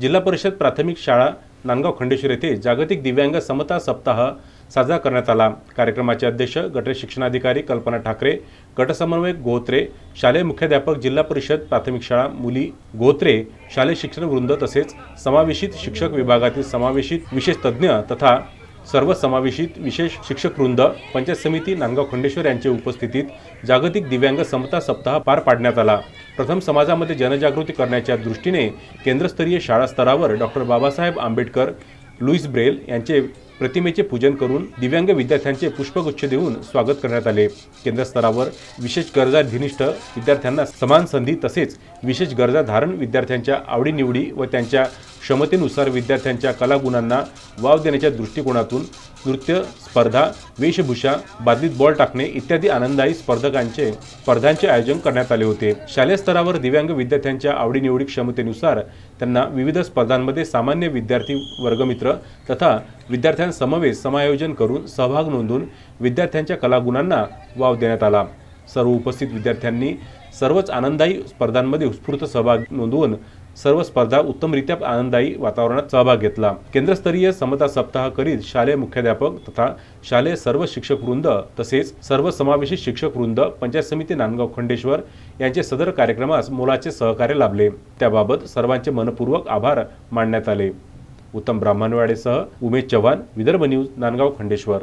जिल्हा परिषद प्राथमिक शाळा नांदगाव खंडेश्वर येथे जागतिक दिव्यांग समता सप्ताह साजरा करण्यात आला. कार्यक्रमाचे अध्यक्ष गट शिक्षणाधिकारी कल्पना ठाकरे गटसमन्वयक गोत्रे शालेय मुख्याध्यापक जिल्हा परिषद प्राथमिक शाळा मुली गोत्रे शालेय शिक्षण वृंद तसेच समावेशित शिक्षक विभागातील समावेशित विशेष तज्ज्ञ तथा सर्व समावेशित विशेष शिक्षक वृंद पंचायत समिती नांदगाव खंडेश्वर यांच्या उपस्थितीत जागतिक दिव्यांग समता सप्ताह पार पाडण्यात आला. प्रथम समाजामध्ये जनजागृती करण्याच्या दृष्टीने केंद्रस्तरीय शाळा स्तरावर doctor Babasaheb Ambedkar Louis Braille यांचे प्रतिमेचे पूजन करून दिव्यांग विद्यार्थ्यांचे पुष्पगुच्छ देऊन स्वागत करण्यात आले. केंद्र स्तरावर विशेष गरजा धिनिष्ठ विद्यार्थ्यांना समान संधी तसेच विशेष गरजा धारण विद्यार्थ्यांच्या आवडीनिवडी व त्यांच्या क्षमतेनुसार विद्यार्थ्यांच्या कलागुणांना वाव देण्याच्या दृष्टिकोनातून नृत्य स्पर्धा वेशभूषा बादलीत बॉल टाकणे इत्यादी आनंददायी स्पर्धकांचे स्पर्धांचे आयोजन करण्यात आले होते. शालेय स्तरावर दिव्यांग विद्यार्थ्यांच्या आवडीनिवडी क्षमतेनुसार त्यांना विविध स्पर्धांमध्ये सामान्य विद्यार्थी वर्गमित्र तथा विद्यार्थ्यांसमवेत समायोजन करून सहभाग नोंदवून विद्यार्थ्यांच्या कलागुणांना वाव देण्यात आला. सर्व उपस्थित विद्यार्थ्यांनी सर्वच आनंददायी स्पर्धांमध्ये उत्स्फूर्त सहभाग नोंदवून सर्व स्पर्धा उत्तमरित्या आनंददायी वातावरणात सहभाग घेतला. केंद्रस्तरीय समता सप्ताह करीत शालेय मुख्याध्यापक तथा शालेय सर्व शिक्षक वृंद तसेच सर्व समावेशित शिक्षक वृंद पंचायत समिती नांदगाव खंडेश्वर यांचे सदर कार्यक्रमास मोलाचे सहकार्य लाभले. त्याबाबत सर्वांचे मनपूर्वक आभार मानण्यात आले. उत्तम ब्राह्मणवाडेसह उमेश चव्हाण विदर्भ न्यूज नांदगाव खंडेश्वर.